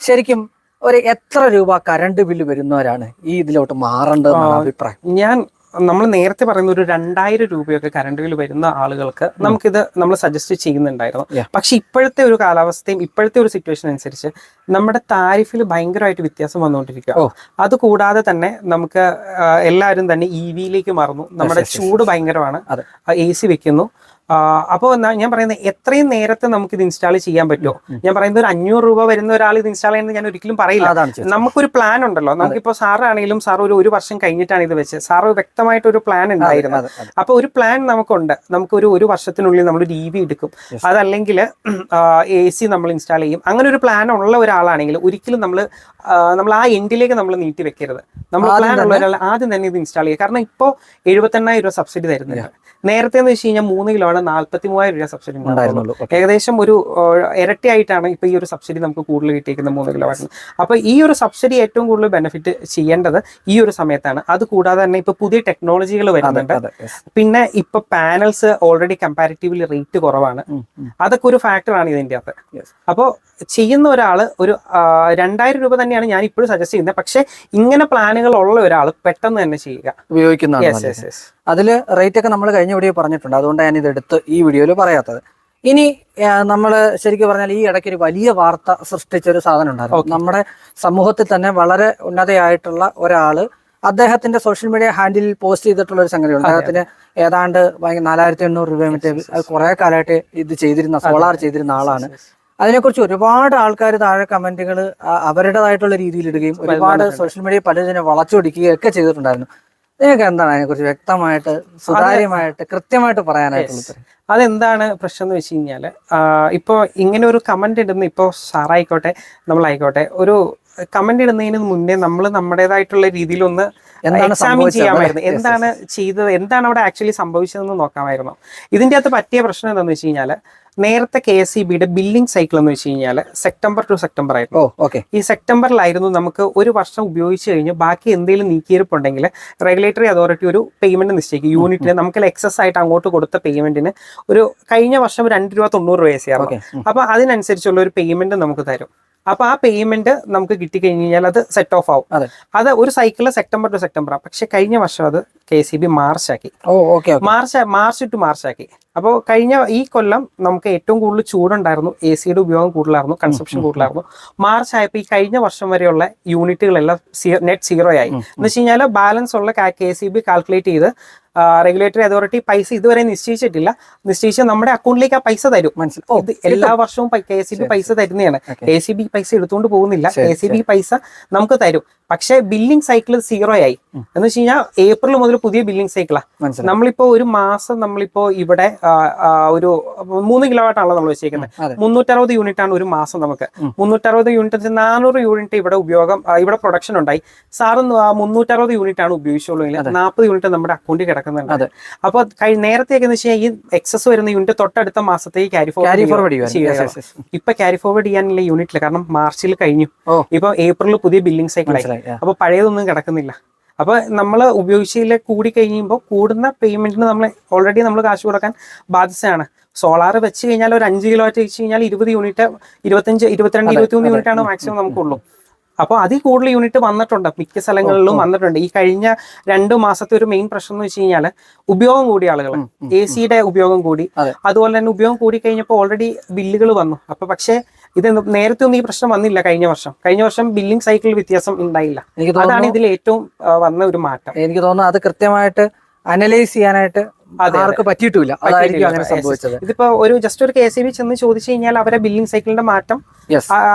ശരിക്കും ഒരു എത്ര രൂപ കറണ്ട് ബില്ല് വരുന്നവരാണ് ഈ ഇതിലോട്ട് മാറേണ്ടതെന്നാണ് അഭിപ്രായം? ഞാൻ നമ്മൾ നേരത്തെ പറയുന്ന ഒരു രണ്ടായിരം രൂപയൊക്കെ കറണ്ട് ബിൽ വരുന്ന ആളുകൾക്ക് നമുക്കിത് നമ്മൾ സജസ്റ്റ് ചെയ്യുന്നുണ്ടായിരുന്നു. പക്ഷെ ഇപ്പോഴത്തെ ഒരു കാലാവസ്ഥയും ഇപ്പോഴത്തെ ഒരു സിറ്റുവേഷൻ അനുസരിച്ച് നമ്മുടെ താരിഫിൽ ഭയങ്കരമായിട്ട് വ്യത്യാസം വന്നുകൊണ്ടിരിക്കുക അതുകൂടാതെ അത് കൂടാതെ തന്നെ നമുക്ക് എല്ലാവരും തന്നെ ഇ വിയിലേക്ക് മാറുന്നു. നമ്മുടെ. ചൂട് ഭയങ്കരമാണ്. എ സി വെക്കുന്നു. അപ്പോൾ ഞാൻ പറയുന്നത് എത്രയും നേരത്തെ നമുക്ക് ഇത് ഇൻസ്റ്റാൾ ചെയ്യാൻ പറ്റുമോ? ഞാൻ പറയുന്നത് ഒരു അഞ്ഞൂറ് രൂപ വരുന്ന ഒരാൾ ഇത് ഇൻസ്റ്റാൾ ചെയ്യുന്നത് ഞാൻ ഒരിക്കലും പറയില്ല. നമുക്കൊരു പ്ലാൻ ഉണ്ടല്ലോ. നമുക്കിപ്പോ സാറാണെങ്കിലും സാർ ഒരു ഒരു വർഷം കഴിഞ്ഞിട്ടാണ് ഇത് വെച്ച് സാറ് വ്യക്തമായിട്ട് ഒരു പ്ലാൻ ഉണ്ടായിരുന്നത് അതെ, അതെ. അപ്പൊ ഒരു പ്ലാൻ നമുക്കുണ്ട്. നമുക്ക് ഒരു ഒരു വർഷത്തിനുള്ളിൽ നമ്മൾ ഒരു ഇ വി എടുക്കും അതല്ലെങ്കിൽ എ സി നമ്മൾ ഇൻസ്റ്റാൾ ചെയ്യും. അങ്ങനെ ഒരു പ്ലാൻ ഉള്ള ഒരാളാണെങ്കിൽ ഒരിക്കലും നമ്മൾ നമ്മൾ ആ എൻഡിലേക്ക് നമ്മൾ നീട്ടി വെക്കരുത്. നമ്മൾ പ്ലാൻ ഉള്ള ഒരാൾ ആദ്യം തന്നെ ഇത് ഇൻസ്റ്റാൾ ചെയ്യുക. കാരണം ഇപ്പോൾ എഴുപത്തെണ്ണായിരം രൂപ സബ്സിഡി തരുന്നുണ്ട്. നേരത്തെ എന്ന് വെച്ച് കഴിഞ്ഞാൽ മൂന്ന് കിലോ ആണ് നാല്പത്തി മൂവായിരം രൂപ സബ്സിഡി ഉണ്ടായിരുന്നുള്ളൂ. ഏകദേശം ഒരു ഇരട്ടി ഇരട്ടിയായിട്ടാണ് ഇപ്പൊ ഈ ഒരു സബ്സിഡി നമുക്ക് കൂടുതൽ കിട്ടിയിരിക്കുന്നത് മൂന്ന് കിലോ ആണ്. അപ്പൊ ഈ ഒരു സബ്സിഡി ഏറ്റവും കൂടുതൽ ബെനിഫിറ്റ് ചെയ്യേണ്ടത് ഈ ഒരു സമയത്താണ്. അത് കൂടാതെ തന്നെ ഇപ്പൊ പുതിയ ടെക്നോളജികൾ വരുന്നുണ്ട്. പിന്നെ ഇപ്പൊ പാനൽസ് ഓൾറെഡി കമ്പാരിറ്റീവ്ലി റേറ്റ് കുറവാണ്. അതൊക്കെ ഒരു ഫാക്ടറാണ് ഇതിന്റെ അകത്ത്. അപ്പോ അപ്പോൾ ചെയ്യുന്ന ഒരാൾ ഒരു രണ്ടായിരം രൂപ തന്നെയാണ് ഞാൻ ഇപ്പോഴും സജസ്റ്റ് ചെയ്യുന്നത്. പക്ഷെ ഇങ്ങനെ പ്ലാനുകൾ ഉള്ള ഒരാൾ പെട്ടെന്ന് തന്നെ ചെയ്യുക. ഉപയോഗിക്കുന്നതാണ് അതിൽ റേറ്റ് ഒക്കെ നമ്മൾ കഴിഞ്ഞ വീഡിയോ പറഞ്ഞിട്ടുണ്ട്. അതുകൊണ്ടാണ് ഞാൻ ഇത് എടുത്ത് ഈ വീഡിയോയിൽ പറയാത്തത്. ഇനി നമ്മൾ ശരിക്കും പറഞ്ഞാൽ ഈ ഇടയ്ക്ക് ഒരു വലിയ വാർത്ത സൃഷ്ടിച്ച ഒരു സാധനം ഉണ്ടായിരുന്നു. നമ്മുടെ സമൂഹത്തിൽ തന്നെ വളരെ ഉന്നതയായിട്ടുള്ള ഒരാൾ അദ്ദേഹത്തിന്റെ സോഷ്യൽ മീഡിയ ഹാൻഡിലിൽ പോസ്റ്റ് ചെയ്തിട്ടുള്ള ഒരു സംഗതിയുണ്ട്. അദ്ദേഹത്തിന് ഏതാണ്ട് നാലായിരത്തി എണ്ണൂറ് രൂപ മറ്റേ കുറെ കാലമായിട്ട് ഇത് ചെയ്തിരുന്ന സോളാർ ചെയ്തിരുന്ന ആളാണ്. അതിനെക്കുറിച്ച് ഒരുപാട് ആൾക്കാർ താഴെ കമന്റുകൾ അവരുടേതായിട്ടുള്ള രീതിയിൽ ഇടുകയും ഒരുപാട് സോഷ്യൽ മീഡിയ പലതിനെ വളച്ചൊടിക്കുകയും ഒക്കെ ചെയ്തിട്ടുണ്ടായിരുന്നു. നിങ്ങൾക്ക് എന്താണ് അതിനെക്കുറിച്ച് വ്യക്തമായിട്ട് സുതാര്യമായിട്ട് കൃത്യമായിട്ട് പറയാനായിട്ട്? അതെന്താണ് പ്രശ്നം എന്ന് വെച്ച് കഴിഞ്ഞാൽ ഇപ്പോൾ ഇങ്ങനെ ഒരു കമന്റ് ഇടുന്ന ഇപ്പോൾ സാറായിക്കോട്ടെ നമ്മളായിക്കോട്ടെ ഒരു കമന്റ് ഇടുന്നതിന് മുന്നേ നമ്മൾ നമ്മുടേതായിട്ടുള്ള രീതിയിലൊന്ന് എക്സാമിൻ ചെയ്യാമായിരുന്നു. എന്താണ് ചെയ്തത്? എന്താണ് അവിടെ ആക്ച്വലി സംഭവിച്ചതെന്ന് നോക്കാമായിരുന്നു. ഇതിന്റെ അകത്ത് പറ്റിയ പ്രശ്നം എന്താണെന്ന് വെച്ച് കഴിഞ്ഞാൽ നേരത്തെ കെ എസ് ഇ ബിയുടെ ബില്ലിംഗ് സൈക്കിൾ എന്ന് വെച്ച് കഴിഞ്ഞാൽ സെപ്റ്റംബർ ടു സെപ്റ്റംബർ ആയിരുന്നു. ഓ ഓക്കെ ഈ സെപ്റ്റംബറിലായിരുന്നു നമുക്ക് ഒരു വർഷം ഉപയോഗിച്ച് കഴിഞ്ഞ് ബാക്കി എന്തെങ്കിലും നീക്കിയിരിപ്പുണ്ടെങ്കിൽ റെഗുലേറ്ററി അതോറിറ്റി ഒരു പേയ്മെന്റ് നിശ്ചയിക്കും. യൂണിറ്റിന് നമുക്ക് എക്സസ് ആയിട്ട് അങ്ങോട്ട് കൊടുത്ത പേയ്മെന്റിന് ഒരു കഴിഞ്ഞ വർഷം രണ്ട് രൂപ തൊണ്ണൂറ് രൂപ ഓക്കെ അപ്പൊ അതിനനുസരിച്ചുള്ള ഒരു പേയ്മെന്റ് നമുക്ക് തരും. അപ്പൊ ആ പേയ്മെന്റ് നമുക്ക് കിട്ടിക്കഴിഞ്ഞ് കഴിഞ്ഞാൽ അത് സെറ്റ് ഓഫ് ആവും. അതെ. ഒരു സൈക്കിൾ സെപ്റ്റംബർ ടു സെപ്റ്റംബർ പക്ഷെ കഴിഞ്ഞ വർഷം അത് കെ സി ബി മാർച്ച് ആക്കി. മാർച്ച് മാർച്ച് ടു മാർച്ച് ആക്കി. അപ്പോൾ കഴിഞ്ഞ ഈ കൊല്ലം നമുക്ക് ഏറ്റവും കൂടുതൽ ചൂടുണ്ടായിരുന്നു. എ സിയുടെ ഉപയോഗം കൂടുതലായിരുന്നു. കൺസപ്ഷൻ കൂടുതലായിരുന്നു. മാർച്ച് ആയപ്പോൾ ഈ കഴിഞ്ഞ വർഷം വരെയുള്ള യൂണിറ്റുകളെല്ലാം നെറ്റ് സീറോ ആയി. എന്ന് വെച്ച് കഴിഞ്ഞാൽ ബാലൻസ് ഉള്ള കെ സി ബി കാൽക്കുലേറ്റ് ചെയ്ത് റെഗുലേറ്ററി അതോറിറ്റി പൈസ ഇതുവരെ നിശ്ചയിച്ചിട്ടില്ല. നിശ്ചയിച്ച നമ്മുടെ അക്കൗണ്ടിലേക്ക് ആ പൈസ തരും. മനസ്സിലായി ഇത് എല്ലാ വർഷവും കെ സി ബി പൈസ തരുന്നതാണ്. കെ സി ബി പൈസ എടുത്തുകൊണ്ട് പോകുന്നില്ല. കെ സി ബി പൈസ നമുക്ക് തരും. പക്ഷേ ബില്ലിംഗ് സൈക്കിൾ സീറോ ആയി. എന്ന് വെച്ച് കഴിഞ്ഞാൽ ഏപ്രിൽ മുതൽ പുതിയ ബില്ലിംഗ് സൈക്കിളാണ് നമ്മളിപ്പോ ഒരു മാസം നമ്മളിപ്പോ ഇവിടെ ഒരു മൂന്ന് കിലോ വാട്ടാണല്ലോ നമ്മൾ വെച്ചേക്കുന്നത് മുന്നൂറ്ററുപത് യൂണിറ്റ് ആണ് ഒരു മാസം നമുക്ക്. മുന്നൂറ്ററുപത് യൂണിറ്റ് നാനൂറ് യൂണിറ്റ് ഇവിടെ ഉപയോഗം ഇവിടെ പ്രൊഡക്ഷൻ ഉണ്ടായി. സാറ് മുന്നൂറ്ററുപത് യൂണിറ്റ് ആണ് ഉപയോഗിച്ചുള്ളൂ. നാൽപ്പത് യൂണിറ്റ് നമ്മുടെ അക്കൗണ്ടിൽ കിടക്കുന്നുണ്ട്. അപ്പോൾ നേരത്തെയൊക്കെ എന്ന് വെച്ച് കഴിഞ്ഞാൽ ഈ എക്സസ് വരുന്ന യൂണിറ്റ് തൊട്ടടുത്ത മാസത്തേക്ക് ക്യാരി ഫോർവേഡ് ഇപ്പൊ ക്യാരി ഫോർവേഡ് ചെയ്യാനുള്ള യൂണിറ്റില്ല കാരണം മാർച്ചിൽ കഴിഞ്ഞു. ഇപ്പൊ ഏപ്രിലിൽ പുതിയ ബില്ലിംഗ് സൈക്കിൾ ആയി. അപ്പൊ പഴയതൊന്നും കിടക്കുന്നില്ല. അപ്പൊ നമ്മൾ ഉപയോഗിച്ചതിൽ കൂടി കഴിയുമ്പോൾ കൂടുന്ന പേയ്മെന്റിന് നമ്മൾ ഓൾറെഡി നമ്മൾ കാശ് കൊടുക്കാൻ ബാധ്യതയാണ് സോളാർ വെച്ച് കഴിഞ്ഞാൽ ഒരു അഞ്ച് കിലോ ആയിട്ട് വെച്ച് കഴിഞ്ഞാൽ ഇരുപത് യൂണിറ്റ് ഇരുപത്തഞ്ച് ഇരുപത്തിരണ്ട് ഇരുപത്തിമൂന്ന്. യൂണിറ്റ് ആണ് മാക്സിമം നമുക്കുള്ളൂ അപ്പോൾ അതിൽ കൂടുതൽ യൂണിറ്റ് വന്നിട്ടുണ്ട്. മിക്ക സ്ഥലങ്ങളിലും വന്നിട്ടുണ്ട്. ഈ കഴിഞ്ഞ രണ്ട് മാസത്തെ ഒരു മെയിൻ പ്രശ്നം എന്ന് വെച്ച് കഴിഞ്ഞാൽ ഉപയോഗം കൂടി ആളുകൾ എ സിയുടെ ഉപയോഗം കൂടി. അതെ. അതുപോലെ തന്നെ ഉപയോഗം കൂടി കഴിഞ്ഞപ്പോൾ ഓൾറെഡി ബില്ലുകൾ വന്നു. അപ്പൊ പക്ഷേ ഇത് നേരത്തെ ഒന്നും ഈ പ്രശ്നം വന്നില്ല കഴിഞ്ഞ വർഷം കഴിഞ്ഞ വർഷം ബില്ലിംഗ് സൈക്കിൾ വ്യത്യാസം ഉണ്ടായില്ല എനിക്ക് അതാണ് ഇതിൽ ഏറ്റവും വന്ന ഒരു മാറ്റം എനിക്ക് തോന്നുന്നു അത് കൃത്യമായിട്ട് അനലൈസ് ചെയ്യാനായിട്ട്. ആർക്ക് പറ്റിയിട്ടില്ല. അതായിരിക്കും അങ്ങനെ. സംഭവിച്ചത്. ഇതിപ്പോ ഒരു ജസ്റ്റ് ഒരു കെ സി ബി ചെന്ന് ചോദിച്ചു കഴിഞ്ഞാൽ അവരെ ബില്ലിംഗ് സൈക്കിളിന്റെ മാറ്റം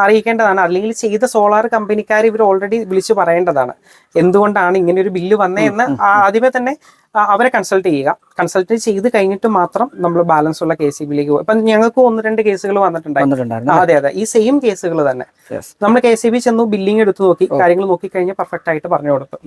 അറിയിക്കേണ്ടതാണ്. അല്ലെങ്കിൽ ചെയ്ത സോളാർ കമ്പനിക്കാർ ഇവർ ഓൾറെഡി വിളിച്ചു പറയേണ്ടതാണ്. എന്തുകൊണ്ടാണ് ഇങ്ങനെ ഒരു ബില്ല് വന്നതെന്ന് ആദ്യമേ തന്നെ അവരെ കൺസൾട്ട് ചെയ്യുക. കൺസൾട്ട് ചെയ്ത് കഴിഞ്ഞിട്ട് മാത്രം നമ്മൾ ബാലൻസ് ഉള്ള കെ സി ബിയിലേക്ക് പോകും ഇപ്പം ഞങ്ങൾക്ക് ഒന്ന് രണ്ട് കേസുകൾ വന്നിട്ടുണ്ടായി. വന്നിട്ടുണ്ടായിരുന്നു അതെ അതെ. ഈ സെയിം കേസുകൾ തന്നെ. നമ്മൾ കെ സി ബി ചെന്നു ബില്ലിംഗ് എടുത്തു നോക്കി കാര്യങ്ങൾ നോക്കി കഴിഞ്ഞാൽ പെർഫെക്റ്റ് ആയിട്ട് പറഞ്ഞു കൊടുത്തു.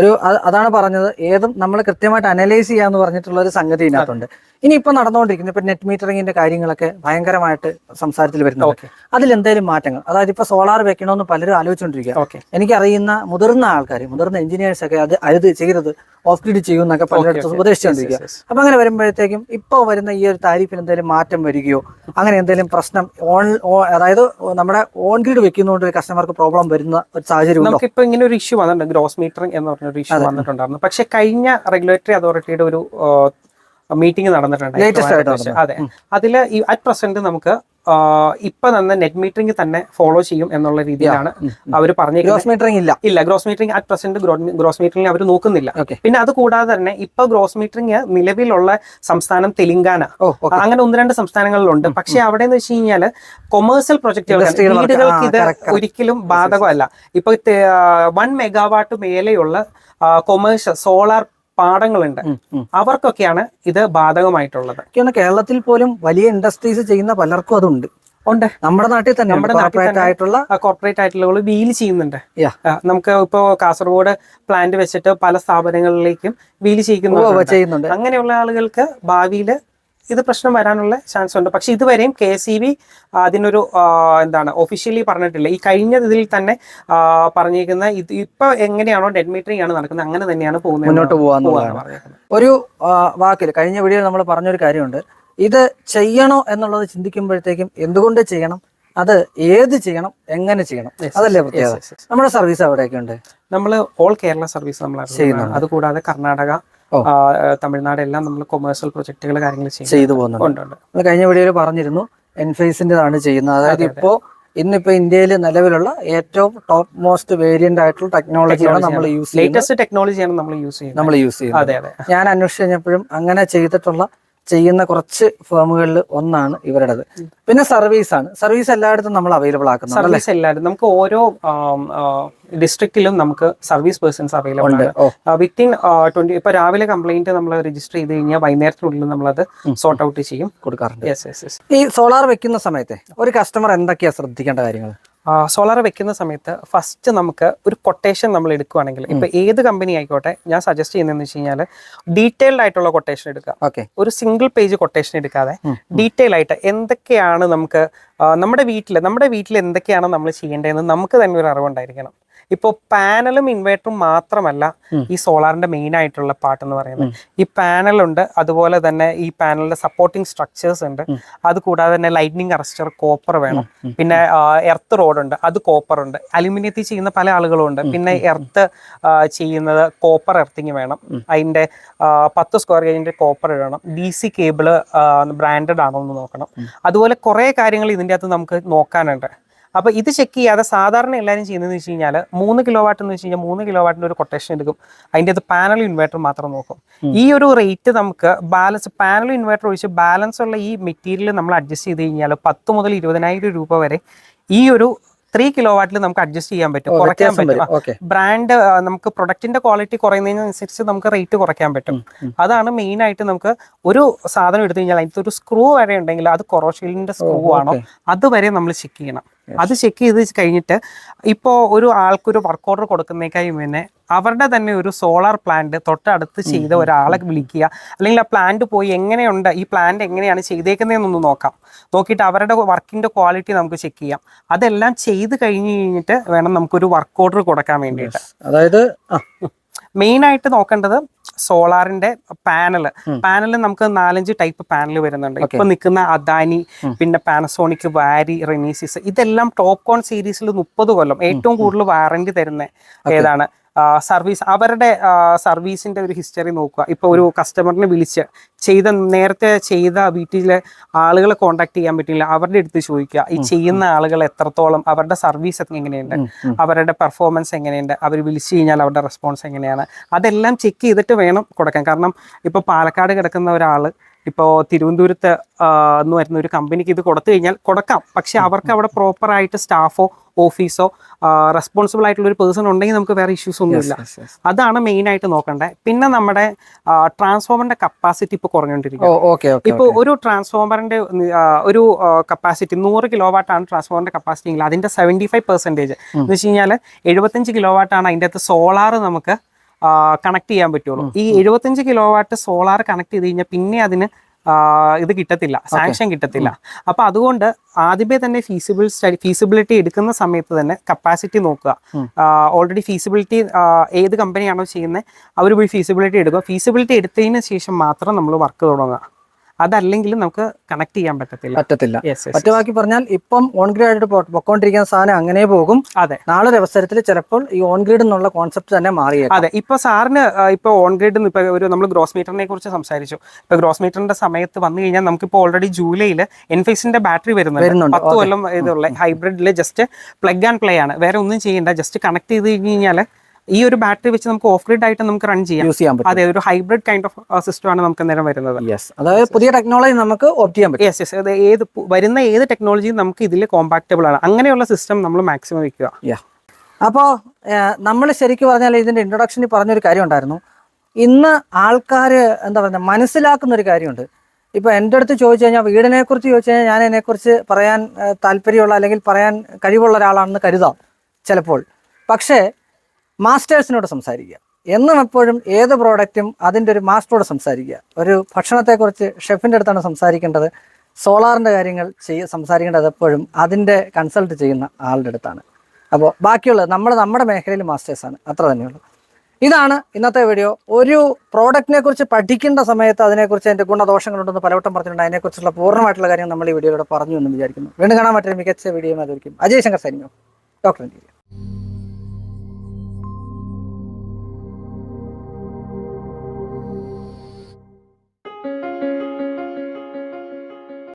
ഒരു അതാണ് പറഞ്ഞത്. ഏതും നമ്മൾ കൃത്യമായിട്ട് അനലൈസ് ചെയ്യാന്ന് പറഞ്ഞിട്ടുള്ള ഒരു സംഗതി ഇതിനകത്തുണ്ട്. ഇനി ഇപ്പൊ നടന്നുകൊണ്ടിരിക്കുന്ന ഇപ്പൊ നെറ്റ് മീറ്ററിങ്ങിന്റെ കാര്യങ്ങളൊക്കെ ഭയങ്കരമായിട്ട് സംസാരത്തിൽ വരുന്നുണ്ട്. ഓക്കെ. അതിൽ എന്തെങ്കിലും മാറ്റങ്ങൾ? അതായത് ഇപ്പൊ സോളാർ വെക്കണമെന്ന് പലരും ആലോചിച്ചുകൊണ്ടിരിക്കുക എനിക്കറിയുന്ന മുതിർന്ന ആൾക്കാർ മുതിർന്ന എഞ്ചിനീയേഴ്സ് ഒക്കെ അത് അത് ചെയ്യരുത് ഓഫ് ഗ്രിഡ് ചെയ്യുമെന്നൊക്കെ പലയിടത്തും ഉപദേശിച്ചുകൊണ്ടിരിക്കുക അപ്പൊ അങ്ങനെ വരുമ്പോഴത്തേക്കും ഇപ്പൊ വരുന്ന ഈ ഒരു താരിഫിൽ എന്തെങ്കിലും മാറ്റം വരികയോ അങ്ങനെ എന്തെങ്കിലും പ്രശ്നം ഓൺ അതായത് നമ്മുടെ ഓൺ ഗ്രിഡ് വെക്കുന്നതുകൊണ്ട് കസ്റ്റമർക്ക് പ്രോബ്ലം വരുന്ന ഒരു സാഹചര്യം നമുക്ക് നമുക്കിപ്പോ ഇങ്ങനെ ഒരു ഇഷ്യൂ വന്നിട്ടുണ്ട്. ഗ്രോസ് മീറ്ററിംഗ് എന്ന് പറഞ്ഞ ഒരു ഇഷ്യൂ വന്നിട്ടുണ്ടായിരുന്നു. പക്ഷെ കഴിഞ്ഞ റെഗുലേറ്ററി അതോറിറ്റിയുടെ ഒരു മീറ്റിംഗ് നടന്നിട്ടുണ്ട് അതെ. അതിൽ അറ്റ് പ്രസന്റ് നമുക്ക് ഇപ്പൊ തന്നെ നെറ്റ് മീറ്ററിംഗ് തന്നെ ഫോളോ ചെയ്യും എന്നുള്ള രീതിയിലാണ് അവർ പറഞ്ഞിരിക്കുന്നത്. ഗ്രോസ് മീറ്ററിംഗ് ഇല്ല. ഇല്ല. Gross metering at present gross metering അവർ നോക്കുന്നില്ല. പിന്നെ അത് കൂടാതെ തന്നെ ഇപ്പൊ ഗ്രോസ് മീറ്ററിംഗ് നിലവിലുള്ള സംസ്ഥാനം തെലങ്കാന. അങ്ങനെ ഒന്ന് രണ്ട് സംസ്ഥാനങ്ങളിലുണ്ട്. പക്ഷെ അവിടെ എന്ന് വെച്ച് കഴിഞ്ഞാൽ കൊമേഴ്സ്യൽ പ്രൊജക്ടുകൾ വീടുകൾക്ക് ഇത്. ഒരിക്കലും ബാധകമല്ല. ഇപ്പൊ വൺ മെഗാവാട്ട് മേലെയുള്ള കൊമേഴ്ഷ്യൽ സോളാർ പാടങ്ങളുണ്ട് അവർക്കൊക്കെയാണ് ഇത് ബാധകമായിട്ടുള്ളത്. കേരളത്തിൽ പോലും വലിയ ഇൻഡസ്ട്രീസ് ചെയ്യുന്ന പലർക്കും അതുണ്ട്. ഉണ്ട്. നമ്മുടെ നാട്ടിൽ തന്നെ നമ്മുടെ കോർപ്പറേറ്റ് ആയിട്ടുള്ള കോർപ്പറേറ്റ് ആയിട്ടുള്ള വീൽ ചെയ്യുന്നുണ്ട്. നമുക്ക് ഇപ്പോ കാസർഗോഡ് പ്ലാന്റ് വെച്ചിട്ട് പല സ്ഥാപനങ്ങളിലേക്കും വീൽ ചെയ്യുന്നുണ്ട്. അങ്ങനെയുള്ള ആളുകൾക്ക് ഭാവിയിൽ ഇത് പ്രശ്നം വരാനുള്ള ചാൻസ് ഉണ്ട്. പക്ഷെ ഇതുവരെയും കെ സി ബി അതിനൊരു എന്താണ് ഒഫീഷ്യലി പറഞ്ഞിട്ടില്ല. ഈ കഴിഞ്ഞ ഇതിൽ തന്നെ പറഞ്ഞിരിക്കുന്ന ഇത് ഇപ്പൊ എങ്ങനെയാണോ ഡെഡ് മീറ്ററിംഗ് ആണ് നടക്കുന്നത് അങ്ങനെ തന്നെയാണ് പോകുന്നത് മുന്നോട്ട് പോകാന്നുള്ളതാണ് ഒരു വാക്കിൽ കഴിഞ്ഞ വീഡിയോ നമ്മൾ പറഞ്ഞൊരു കാര്യമുണ്ട്. ഇത് ചെയ്യണോ എന്നുള്ളത് ചിന്തിക്കുമ്പോഴത്തേക്കും എന്തുകൊണ്ട് ചെയ്യണം? അത് ഏത് ചെയ്യണം? എങ്ങനെ ചെയ്യണം? അതല്ലേ പ്രത്യേകത. നമ്മുടെ സർവീസ് അവിടെയൊക്കെ ഉണ്ട്. നമ്മൾ ഓൾ കേരള സർവീസ് നമ്മൾ ചെയ്യുന്നുണ്ട്. അതുകൂടാതെ കർണാടക തമിഴ്നാട് എല്ലാം നമ്മൾ കൊമേഴ്സ്യൽ പ്രൊജക്ടുകൾ കാര്യങ്ങൾ ചെയ്തു പോകുന്നുണ്ട്. കഴിഞ്ഞ വീഡിയോയിൽ പറഞ്ഞിരുന്നു എൻഫേസിന്റെതാണ് ചെയ്യുന്നത്. അതായത് ഇപ്പോ ഇന്നിപ്പോ ഇന്ത്യയിൽ നിലവിലുള്ള ഏറ്റവും ടോപ്പ് മോസ്റ്റ് വേരിയന്റ് ആയിട്ടുള്ള ടെക്നോളജിയാണ് നമ്മൾ യൂസ് ചെയ്യുന്നത്. ലേറ്റസ്റ്റ് ടെക്നോളജിയാണ് നമ്മൾ യൂസ് ചെയ്യുന്നത്. നമ്മൾ യൂസ് ചെയ്യുന്നത്. അതെ അതെ. ഞാൻ അന്വേഷിച്ച് കഴിഞ്ഞപ്പോഴും അങ്ങനെ ചെയ്തിട്ടുള്ള ചെയ്യുന്ന കുറച്ച് ഫേമുകളിൽ ഒന്നാണ് ഇവരുടേത്. പിന്നെ സർവീസ് ആണ്. സർവീസ് എല്ലായിടത്തും നമ്മൾ അവൈലബിൾ ആക്കുന്നുണ്ട് സർവീസ് എല്ലായിടത്തും. നമുക്ക് ഓരോ ഡിസ്ട്രിക്റ്റിലും നമുക്ക് സർവീസ് പേഴ്സൺസ് അവൈലബിൾ ഉണ്ട്. ആണ്. വിത്തിൻ ട്വന്റി ഇപ്പൊ രാവിലെ കംപ്ലൈന്റ് നമ്മൾ രജിസ്റ്റർ ചെയ്ത് കഴിഞ്ഞാൽ വൈകുന്നേരത്തിനുള്ളിൽ അത് സോർട്ട് ഔട്ട് ചെയ്യും. കൊടുക്കാറുണ്ട്. ഈ സോളാർ വെക്കുന്ന സമയത്തെ ഒരു കസ്റ്റമർ എന്തൊക്കെയാ ശ്രദ്ധിക്കേണ്ട കാര്യങ്ങൾ? സോളാർ വെക്കുന്ന സമയത്ത് ഫസ്റ്റ് നമുക്ക് ഒരു കൊട്ടേഷൻ നമ്മൾ എടുക്കുവാണെങ്കിൽ ഇപ്പൊ ഏത് കമ്പനി ആയിക്കോട്ടെ ഞാൻ സജസ്റ്റ് ചെയ്യുന്നതെന്ന് വെച്ച് കഴിഞ്ഞാൽ ഡീറ്റെയിൽഡ് ആയിട്ടുള്ള കൊട്ടേഷൻ എടുക്കുക. ഓക്കെ ഒരു സിംഗിൾ പേജ് കൊട്ടേഷൻ എടുക്കാതെ ഡീറ്റെയിൽ ആയിട്ട് എന്തൊക്കെയാണ് നമുക്ക് നമ്മുടെ വീട്ടിൽ നമ്മുടെ വീട്ടിൽ എന്തൊക്കെയാണ് നമ്മൾ ചെയ്യേണ്ടതെന്ന് നമുക്ക് തന്നെ ഒരു അറിവുണ്ടായിരിക്കണം. ഇപ്പോൾ പാനലും ഇൻവേർട്ടറും മാത്രമല്ല ഈ സോളാറിന്റെ മെയിൻ ആയിട്ടുള്ള പാർട്ട് എന്ന് പറയുന്നത് ഈ പാനലുണ്ട് അതുപോലെ തന്നെ ഈ പാനലിന്റെ സപ്പോർട്ടിംഗ് സ്ട്രക്ചേഴ്സ് ഉണ്ട്. അത് കൂടാതെ തന്നെ ലൈറ്റ്നിങ് അറസ്റ്റർ കോപ്പർ വേണം. പിന്നെ എർത്ത് റോഡ് ഉണ്ട് അത് കോപ്പർ ഉണ്ട്. അലുമിനിയത്തിൽ ചെയ്യുന്ന പല ആളുകളും ഉണ്ട് പിന്നെ എർത്ത് ചെയ്യുന്നത് കോപ്പർ എർത്തിങ് വേണം. അതിന്റെ പത്ത് സ്ക്വയർ ഗേജിന്റെ കോപ്പർ വേണം. ഡി സി കേബിൾ ബ്രാൻഡഡ് ആണോ എന്ന് നോക്കണം. അതുപോലെ കുറേ കാര്യങ്ങൾ ഇതിന്റെ അകത്ത് നമുക്ക് നോക്കാനുണ്ട്. അപ്പൊ ഇത് ചെക്ക് ചെയ്യാതെ സാധാരണ എല്ലാവരും ചെയ്യുന്നതെന്ന് വെച്ച് കഴിഞ്ഞാൽ മൂന്ന് കിലോ വാട്ട് എന്ന് വെച്ച് കഴിഞ്ഞാൽ മൂന്ന് കിലോ വാട്ടിന്റെ ഒരു കൊട്ടേഷൻ എടുക്കും. അതിന്റെ അത് പാനൽ ഇൻവേർട്ടർ മാത്രം നോക്കും. ഈ ഒരു റേറ്റ് നമുക്ക് ബാലൻസ് പാനൽ ഇൻവേർട്ടർ ഒഴിച്ച് ബാലൻസ് ഉള്ള ഈ മെറ്റീരിയൽ നമ്മൾ അഡ്ജസ്റ്റ് ചെയ്ത് കഴിഞ്ഞാൽ പത്ത് മുതൽ ഇരുപതിനായിരം രൂപ വരെ ഈ ഒരു ത്രീ കിലോ വാട്ടിൽ നമുക്ക് അഡ്ജസ്റ്റ് ചെയ്യാൻ പറ്റും. കുറയ്ക്കാൻ പറ്റും. ബ്രാൻഡ് നമുക്ക് പ്രൊഡക്റ്റിന്റെ ക്വാളിറ്റി കുറയുന്നതിനനുസരിച്ച് നമുക്ക് റേറ്റ് കുറയ്ക്കാൻ പറ്റും. അതാണ് മെയിൻ ആയിട്ട് നമുക്ക് ഒരു സാധനം എടുത്തു കഴിഞ്ഞാൽ അതിനകത്ത് ഒരു സ്ക്രൂ വരെ ഉണ്ടെങ്കിൽ അത് കൊറോഷീലിന്റെ സ്ക്രൂ ആണോ അതുവരെ നമ്മൾ ചെക്ക് ചെയ്യണം. അത് ചെക്ക് ചെയ്ത് കഴിഞ്ഞിട്ട് ഇപ്പോൾ ഒരു ആൾക്കൊരു വർക്ക് ഓർഡർ കൊടുക്കുന്നേക്കായി മുന്നേ അവരുടെ തന്നെ ഒരു സോളാർ പ്ലാന്റ് തൊട്ടടുത്ത് ചെയ്ത ഒരാളെ വിളിക്കുക. അല്ലെങ്കിൽ ആ പ്ലാന്റ് പോയി എങ്ങനെയുണ്ട്? ഈ പ്ലാന്റ് എങ്ങനെയാണ് ചെയ്തേക്കുന്നതെന്നൊന്ന് നോക്കാം. നോക്കിയിട്ട് അവരുടെ വർക്കിന്റെ ക്വാളിറ്റി നമുക്ക് ചെക്ക് ചെയ്യാം. അതെല്ലാം ചെയ്ത് കഴിഞ്ഞ് കഴിഞ്ഞിട്ട് വേണം നമുക്കൊരു വർക്ക് ഓർഡർ കൊടുക്കാൻ വേണ്ടിയിട്ട്. അതായത് മെയിൻ ആയിട്ട് നോക്കേണ്ടത് സോളാറിന്റെ പാനൽ പാനലിൽ പാനൽ നമുക്ക് നാലഞ്ച് ടൈപ്പ് പാനൽ വരുന്നുണ്ട്. ഇപ്പൊ നിൽക്കുന്ന അദാനി പിന്നെ പാനസോണിക് വാരി റെനീസിസ് ഇതെല്ലാം ടോപ്പ് കോൺ സീരീസിൽ മുപ്പത് കൊല്ലം. ഏറ്റവും കൂടുതൽ വാറന്റി തരുന്ന ഏതാണ്? സർവീസ് അവരുടെ സർവീസിന്റെ ഒരു ഹിസ്റ്ററി നോക്കുക. ഇപ്പൊ ഒരു കസ്റ്റമറിനെ വിളിച്ച് ചെയ്ത നേരത്തെ ചെയ്ത വീട്ടിലെ ആളുകളെ കോൺടാക്ട് ചെയ്യാൻ പറ്റില്ല. അവരുടെ അടുത്ത് ചോദിക്കുക ഈ ചെയ്യുന്ന ആളുകൾ എത്രത്തോളം അവരുടെ സർവീസ് എങ്ങനെയുണ്ട്. അവരുടെ പെർഫോമൻസ് എങ്ങനെയുണ്ട്? അവർ വിളിച്ചു കഴിഞ്ഞാൽ അവരുടെ റെസ്പോൺസ് എങ്ങനെയാണ്? അതെല്ലാം ചെക്ക് ചെയ്തിട്ട് വേണം കൊടുക്കാൻ. കാരണം ഇപ്പോൾ പാലക്കാട് കിടക്കുന്ന ഒരാൾ ഇപ്പോൾ തിരുവനന്തപുരത്ത് എന്ന് വരുന്ന ഒരു കമ്പനിക്ക് ഇത് കൊടുത്തു കഴിഞ്ഞാൽ കൊടുക്കാം. പക്ഷെ അവർക്ക് അവിടെ പ്രോപ്പർ ആയിട്ട് സ്റ്റാഫോ ഓഫീസോ റെസ്പോൺസിബിൾ ആയിട്ടുള്ള ഒരു പേഴ്സൺ ഉണ്ടെങ്കിൽ നമുക്ക് വേറെ ഇഷ്യൂസ് ഒന്നുമില്ല. അതാണ് മെയിൻ ആയിട്ട് നോക്കേണ്ടത് പിന്നെ നമ്മുടെ ട്രാൻസ്ഫോമറിന്റെ കപ്പാസിറ്റി ഇപ്പോൾ ഓക്കെ ഇപ്പോൾ ഒരു ട്രാൻസ്ഫോമറിന്റെ ഒരു കപ്പാസിറ്റി നൂറ് കിലോ വാട്ടാണ് ട്രാൻസ്ഫോമറിന്റെ കപ്പാസിറ്റി എങ്കിൽ അതിന്റെ സെവന്റി ഫൈവ് പെർസെന്റേജ് എന്ന് വെച്ച് കഴിഞ്ഞാൽ എഴുപത്തഞ്ച് കിലോ വാട്ടാണ് അതിന്റെ അകത്ത് സോളാർ നമുക്ക് കണക്ട് ചെയ്യാൻ പറ്റുള്ളൂ. ഈ എഴുപത്തഞ്ച് കിലോ വാട്ട് സോളാർ കണക്ട് ചെയ്ത് കഴിഞ്ഞാൽ പിന്നെ അതിന് ഇത് കിട്ടത്തില്ല. സാങ്ഷൻ കിട്ടത്തില്ല. അപ്പൊ അതുകൊണ്ട് ആദ്യമേ തന്നെ ഫീസിബിൾ സ്റ്റഡി ഫീസിബിലിറ്റി എടുക്കുന്ന സമയത്ത് തന്നെ കപ്പാസിറ്റി നോക്കുക. ഓൾറെഡി ഫീസിബിലിറ്റി ഏത് കമ്പനിയാണോ ചെയ്യുന്നത് അവർ പോയി ഫീസിബിലിറ്റി എടുക്കുക ഫീസിബിലിറ്റി എടുത്തതിന് ശേഷം മാത്രം നമ്മൾ വർക്ക് തുടങ്ങുക. അതല്ലെങ്കിൽ നമുക്ക് കണക്ട് ചെയ്യാൻ പറ്റത്തില്ല. പറ്റത്തില്ല. മറ്റു ബാക്കി പറഞ്ഞാൽ ഇപ്പം ഓൺ ഗ്രിഡ് ആയിട്ട് പൊക്കോണ്ടിരിക്കുന്ന സാധനം അങ്ങനെ പോകും. അതെ. നാളെ ഒരു അവസരത്തിൽ ചിലപ്പോൾ ഈ ഓൺ ഗ്രിഡ് എന്നുള്ള കോൺസെപ്റ്റ് തന്നെ മാറിയേക്കാം. അതെ. ഇപ്പൊ സാറിന് ഇപ്പൊ ഓൺ ഗ്രിഡ് ഇപ്പൊ ഒരു നമ്മൾ ഗ്രോസ് മീറ്ററിനെ കുറിച്ച് സംസാരിച്ചു. ഇപ്പൊ ഗ്രോസ് മീറ്ററിന്റെ സമയത്ത് വന്നു കഴിഞ്ഞാൽ നമുക്കിപ്പോ ഓൾറെഡി ജൂലൈയിൽ എൻഫേസിന്റെ ബാറ്ററി വരുന്നുണ്ട്. പത്ത് കൊല്ലം ഇതുള്ള ഹൈബ്രിഡിൽ ജസ്റ്റ് പ്ലഗ് ആൻഡ് പ്ലേ ആണ്. വേറെ ഒന്നും ചെയ്യേണ്ട. ജസ്റ്റ് കണക്ട് ചെയ്ത് കഴിഞ്ഞു കഴിഞ്ഞാൽ ഈ ഒരു ബാറ്ററി വെച്ച് നമുക്ക് ഓഫ് ഗ്രിഡ് ആയിട്ട് നമുക്ക് റൺ ചെയ്യാം. യൂസ് ചെയ്യാൻ പറ്റും. അതെ ഒരു ഹൈബ്രിഡ് കൈൻഡ് ഓഫ് സിസ്റ്റം ആണ് നമുക്ക് നേരം വരുന്നത്. യെസ് അതായത് പുതിയ ടെക്നോളജി നമുക്ക് ഓപ്റ്റ് ചെയ്യാൻ പറ്റും. യെസ് യെസ് അത് ഏത് വരുന്ന ഏത് ടെക്നോളജിയും നമുക്ക് ഇതിൽ കോമ്പാക്റ്റബിൾ ആണ്. അങ്ങനെയുള്ള സിസ്റ്റം നമ്മൾ മാക്സിമം വെക്കുക. അപ്പോൾ നമ്മൾ ശരിക്കും പറഞ്ഞാൽ ഇതിന്റെ ഇൻട്രൊഡക്ഷനിൽ പറഞ്ഞൊരു കാര്യം ഉണ്ടായിരുന്നു. ഇന്ന് ആൾക്കാർ എന്താ പറയുക മനസ്സിലാക്കുന്ന ഒരു കാര്യമുണ്ട്. ഇപ്പൊ എന്റെ അടുത്ത് ചോദിച്ചു കഴിഞ്ഞാൽ വീടിനെ കുറിച്ച് ചോദിച്ചു കഴിഞ്ഞാൽ ഞാൻ അതിനെക്കുറിച്ച് പറയാൻ താല്പര്യമുള്ള അല്ലെങ്കിൽ പറയാൻ കഴിവുള്ള ഒരാളാണെന്ന് കരുതാം ചിലപ്പോൾ. പക്ഷേ മാസ്റ്റേഴ്സിനോട് സംസാരിക്കുക. എന്നും എപ്പോഴും ഏത് പ്രോഡക്റ്റും അതിന്റെ ഒരു മാസ്റ്ററോട് സംസാരിക്കുക. ഒരു ഭക്ഷണത്തെക്കുറിച്ച് ഷെഫിന്റെ അടുത്താണ് സംസാരിക്കേണ്ടത്. സോളാറിന്റെ കാര്യങ്ങൾ ചെയ്യ സംസാരിക്കേണ്ടത് എപ്പോഴും അതിന്റെ കൺസൾട്ട് ചെയ്യുന്ന ആളുടെ അടുത്താണ്. അപ്പോൾ ബാക്കിയുള്ളത് നമ്മൾ നമ്മുടെ മേഖലയിൽ മാസ്റ്റേഴ്സാണ് അത്ര തന്നെയുള്ളൂ ഇതാണ് ഇന്നത്തെ വീഡിയോ ഒരു പ്രോഡക്റ്റിനെ കുറിച്ച് പഠിക്കേണ്ട സമയത്ത് അതിനെക്കുറിച്ച് അതിന്റെ ഗുണദോഷങ്ങളുണ്ടെന്ന് പലവട്ടം പറഞ്ഞിട്ടുണ്ട്. അതിനെക്കുറിച്ചുള്ള പൂർണമായിട്ടുള്ള കാര്യം നമ്മൾ ഈ വീഡിയോയിലൂടെ പറഞ്ഞു എന്ന് വിചാരിക്കുന്നു. വീണ്ടും കാണാൻ മറ്റൊരു മികച്ച വീഡിയോ അതൊരിക്കും അജയ് ശങ്കർ സൈനിയോ ഡോക്ടർ